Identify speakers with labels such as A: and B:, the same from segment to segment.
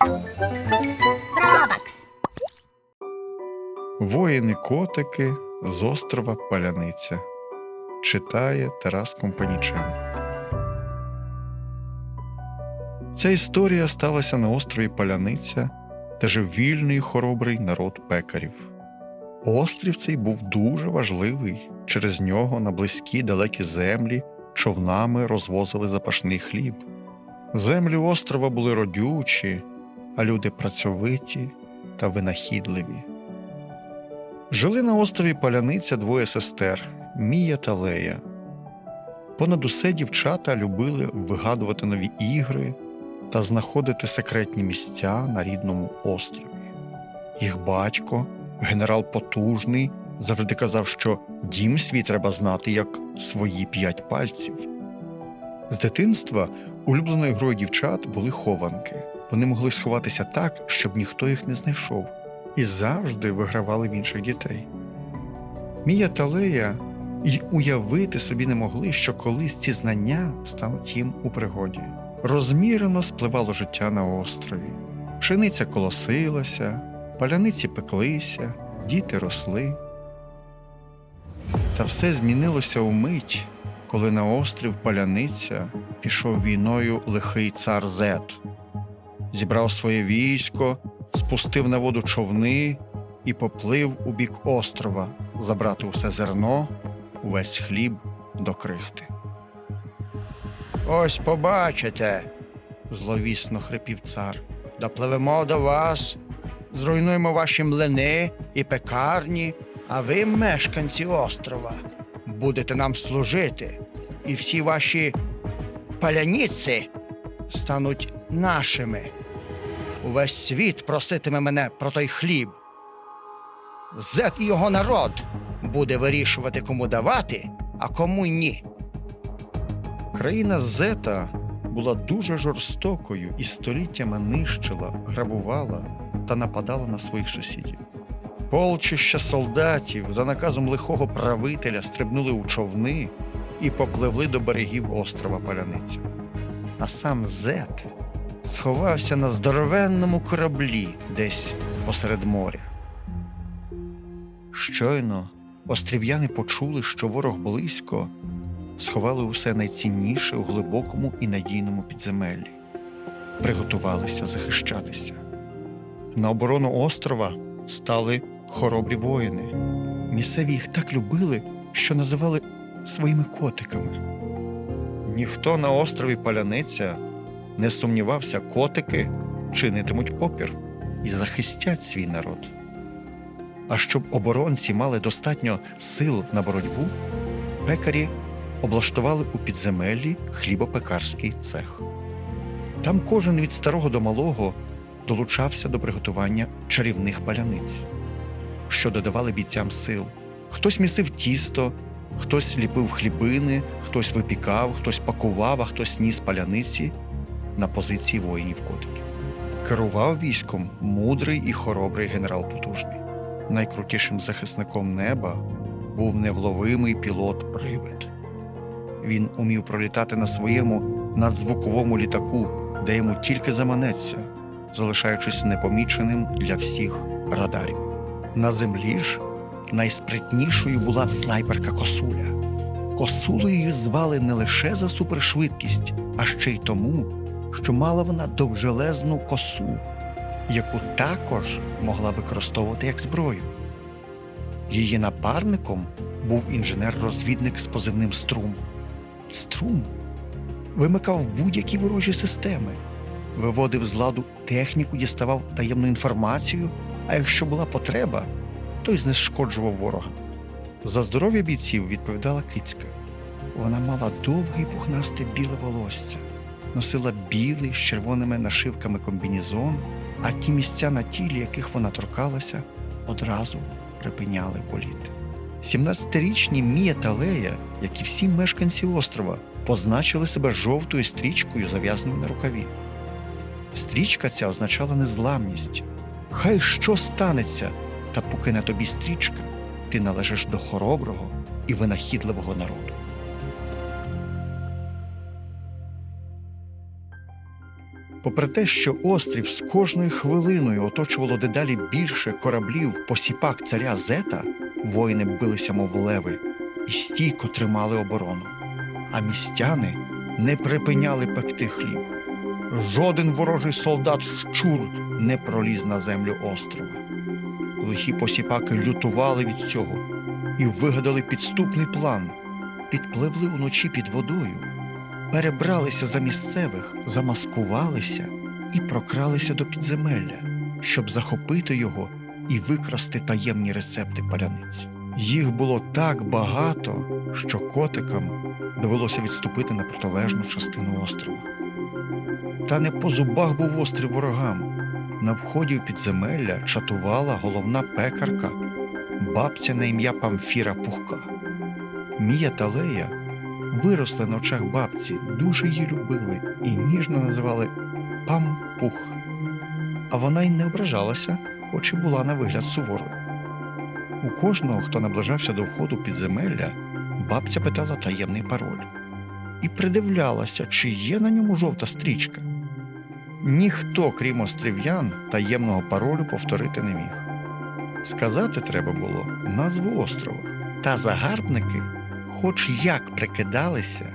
A: Робакс.
B: Воїни-котики з острова Паляниця. Читає Тарас Компанічен. Ця історія сталася на острові Паляниця, де жив вільний і хоробрий народ пекарів. Острів цей був дуже важливий. Через нього на близькі далекі землі човнами розвозили запашний хліб. Землі острова були родючі, а люди працьовиті та винахідливі. Жили на острові Паляниця двоє сестер Мія та Лея. Понад усе дівчата любили вигадувати нові ігри та знаходити секретні місця на рідному острові. Їх батько, генерал Потужний, завжди казав, що дім свій треба знати як свої п'ять пальців. З дитинства улюбленою грою дівчат були хованки. Вони могли сховатися так, щоб ніхто їх не знайшов і завжди вигравали в інших дітей. Мія та Лея й уявити собі не могли, що колись ці знання стануть їм у пригоді. Розмірено спливало життя на острові. Пшениця колосилася, паляниці пеклися, діти росли. Та все змінилося умить, коли на острів Паляниця пішов війною лихий цар Зет, зібрав своє військо спустив на воду човни і поплив у бік острова забрати усе зерно, увесь хліб до крихти. Ось побачите, зловісно хрипів цар. Допливемо до вас, зруйнуємо ваші млини і пекарні, а ви, мешканці острова, будете нам служити, і всі ваші паляниці стануть нашими. Увесь світ проситиме мене про той хліб. Зет і його народ буде вирішувати, кому давати, а кому ні. Країна Зета була дуже жорстокою і століттями нищила, грабувала та нападала на своїх сусідів. Полчища солдатів за наказом лихого правителя стрибнули у човни і попливли до берегів острова Паляниця. А сам Зет сховався на здоровенному кораблі десь посеред моря. Щойно острів'яни почули, що ворог близько, сховали усе найцінніше у глибокому і надійному підземеллі, приготувалися захищатися. На оборону острова стали хоробрі воїни. Місцеві їх так любили, що називали своїми котиками. Ніхто на острові Паляниця не сумнівався, котики чинитимуть опір і захистять свій народ. А щоб оборонці мали достатньо сил на боротьбу, пекарі облаштували у підземеллі хлібопекарський цех. Там кожен від старого до малого долучався до приготування чарівних паляниць, що додавали бійцям сил. Хтось місив тісто, хтось ліпив хлібини, хтось випікав, хтось пакував, а хтось ніс паляниці на позиції воїнів котиків. Керував військом мудрий і хоробрий генерал Потужний. Найкрутішим захисником неба був невловимий пілот Привид. Він умів пролітати на своєму надзвуковому літаку, де йому тільки заманеться, залишаючись непоміченим для всіх радарів. На землі ж найспритнішою була снайперка Косуля. Косулею звали не лише за супершвидкість, а ще й тому, що мала вона довжелезну косу, яку також могла використовувати як зброю. Її напарником був інженер-розвідник з позивним Струм. Струм вимикав будь-які ворожі системи, виводив з ладу техніку, діставав таємну інформацію, а якщо була потреба, то й знешкоджував ворога. За здоров'я бійців відповідала кицька. Вона мала довге й пухнасте біле волосся, носила білий з червоними нашивками комбінізон, а ті місця на тілі, яких вона торкалася, одразу припиняли боліти. 17-річні Мія та Лея, як і всі мешканці острова, позначили себе жовтою стрічкою, зав'язаною на рукаві. Стрічка ця означала незламність. Хай що станеться, та поки на тобі стрічка, ти належиш до хороброго і винахідливого народу. Попри те, що острів з кожною хвилиною оточувало дедалі більше кораблів посіпак царя Зета, воїни билися, мов леви, і стійко тримали оборону. А містяни не припиняли пекти хліб. Жоден ворожий солдат щур не проліз на землю острова. Лихі посіпаки лютували від цього і вигадали підступний план. Підпливли уночі під водою, перебралися за місцевих, замаскувалися і прокралися до підземелля, щоб захопити його і викрасти таємні рецепти паляниць. Їх було так багато, що котикам довелося відступити на протилежну частину острова. Та не по зубах був острів ворогам. На вході в підземелля чатувала головна пекарка, бабця на ім'я Памфіра Пухка. Мія та Лея виросли на очах бабці, дуже її любили і ніжно називали Пампух. А вона й не ображалася, хоч і була на вигляд суворою. У кожного, хто наближався до входу підземелля, бабця питала таємний пароль і придивлялася, чи є на ньому жовта стрічка. Ніхто, крім острів'ян, таємного паролю повторити не міг. Сказати треба було назву острова. Та загарбники, хоч як прикидалися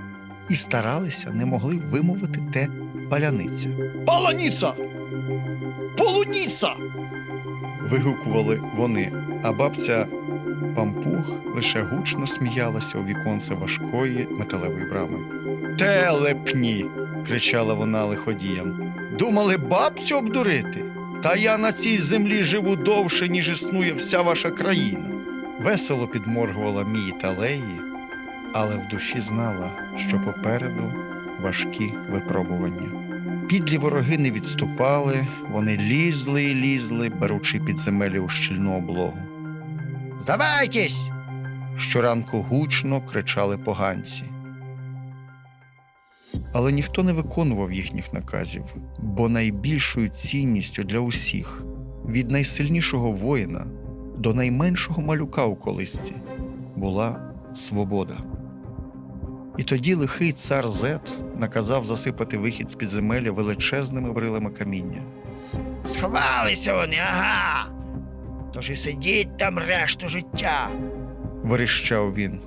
B: і старалися, не могли вимовити те паляниця. Паланіца! Полуніца! вигукували вони, а бабця Пампух лише гучно сміялася у віконце важкої металевої брами. Телепні. кричала вона лиходіям. Думали бабцю обдурити? Та я на цій землі живу довше, ніж існує вся ваша країна. Весело підморгувала Мії та Леї, але в душі знала, що попереду важкі випробування. Підлі вороги не відступали, вони лізли і лізли, беручи підземелі у щільну облогу. Здавайтесь! Щоранку гучно кричали поганці. Але ніхто не виконував їхніх наказів, бо найбільшою цінністю для усіх від найсильнішого воїна до найменшого малюка у колисці була свобода. І тоді лихий цар Зет наказав засипати вихід з підземелля величезними брилами каміння. Сховалися вони, ага. Тож і сидіть там решту життя. верещав він.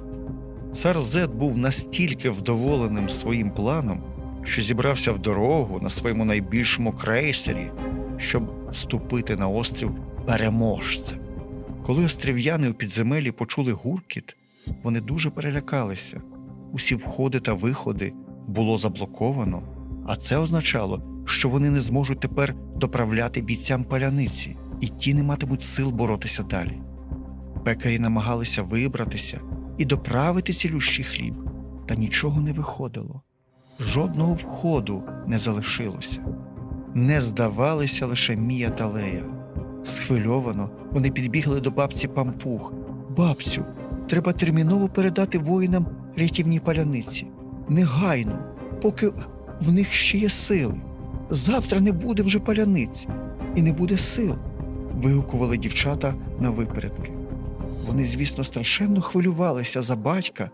B: Цар Зет був настільки вдоволеним своїм планом, що зібрався в дорогу на своєму найбільшому крейсері, щоб ступити на острів переможцем. Коли острів'яни у підземелі почули гуркіт, вони дуже перелякалися. Усі входи та виходи було заблоковано, а це означало, що вони не зможуть тепер доправляти бійцям паляниці, і ті не матимуть сил боротися далі. Пекарі намагалися вибратися і доправити цілющий хліб, та нічого не виходило. Жодного входу не залишилося. Не здавалися лише Мія та Лея. Схвильовано вони підбігли до бабці Пампух. Бабцю, треба терміново передати воїнам рятівні паляниці. Негайно, поки в них ще є сили. Завтра не буде вже паляниць і не буде сил. вигукували дівчата на випередки. Вони, звісно, страшенно хвилювалися за батька,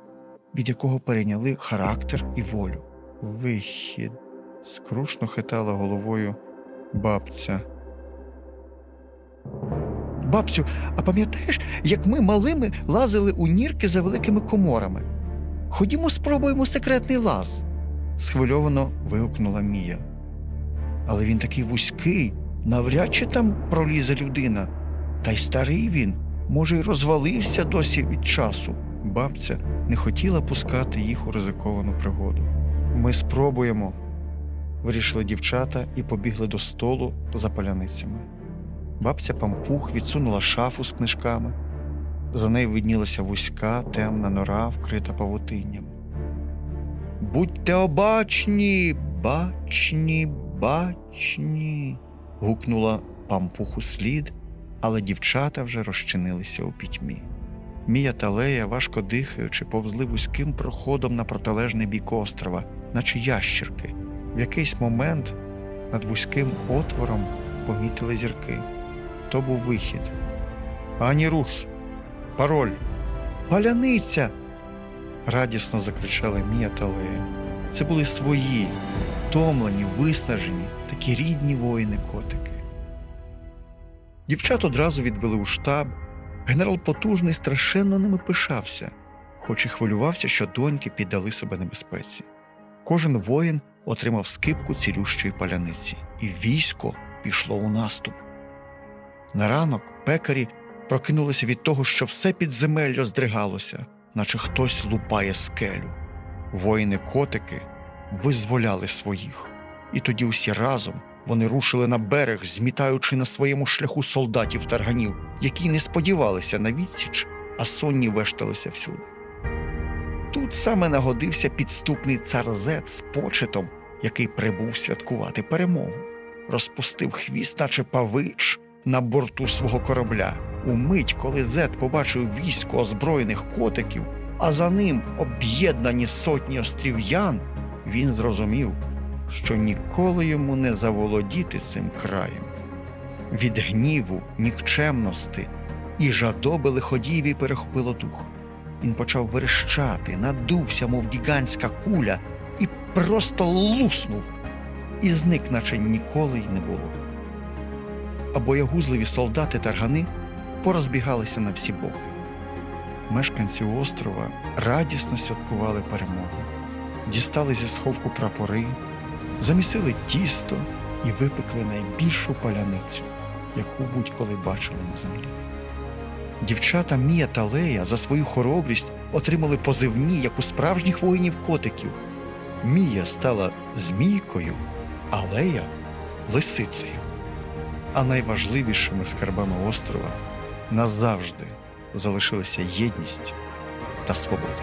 B: від якого перейняли характер і волю. Вихід. скрушно хитала головою бабця. Бабцю, а пам'ятаєш, як ми малими лазили у нірки за великими коморами? Ходімо, спробуємо секретний лаз, схвильовано вигукнула Мія. Але він такий вузький, навряд чи там пролізе людина. Та й старий він, може, й розвалився досі від часу. Бабця не хотіла пускати їх у ризиковану пригоду. Ми спробуємо, вирішили дівчата і побігли до столу за паляницями. Бабця Пампух відсунула шафу з книжками. За нею виднілася вузька, темна нора, вкрита павутинням. Будьте обачні, бачні, бачні. гукнула пампуху слід, але дівчата вже розчинилися у пітьмі. Мія та Лея, важко дихаючи, повзли вузьким проходом на протилежний бік острова, наче ящірки. В якийсь момент над вузьким отвором помітили зірки. То був вихід. Ані руш, пароль, паляниця. радісно закричали Мія та Лея. Це були свої, втомлені, виснажені, такі рідні воїни-котики. Дівчат одразу відвели у штаб. Генерал Потужний страшенно ними пишався, хоч і хвилювався, що доньки піддали себе небезпеці. Кожен воїн отримав скипку цілющої паляниці, і військо пішло у наступ. На ранок пекарі прокинулися від того, що все підземелля здригалося, наче хтось лупає скелю. Воїни-котики визволяли своїх, і тоді усі разом вони рушили на берег, змітаючи на своєму шляху солдатів тарганів, які не сподівалися на відсіч, а сонні вешталися всюди. Тут саме нагодився підступний цар Зет з почетом, який прибув святкувати перемогу, розпустив хвіст, наче павич, на борту свого корабля. Умить, коли Зет побачив військо озброєних котиків, а за ним об'єднані сотні острів'ян, він зрозумів, що ніколи йому не заволодіти цим краєм. Від гніву, нікчемності і жадоби лиходієві перехопило дух. Він почав верещати, надувся, мов гігантська куля, і просто луснув, і зник, наче ніколи й не було. А боягузливі солдати таргани порозбігалися на всі боки. Мешканці острова радісно святкували перемогу, дістали зі сховку прапори, замісили тісто і випекли найбільшу паляницю, яку будь-коли бачили на землі. Дівчата Мія та Лея за свою хоробрість отримали позивні, як у справжніх воїнів-котиків. Мія стала змійкою, а Лея лисицею. А найважливішими скарбами острова назавжди залишилася єдність та свобода.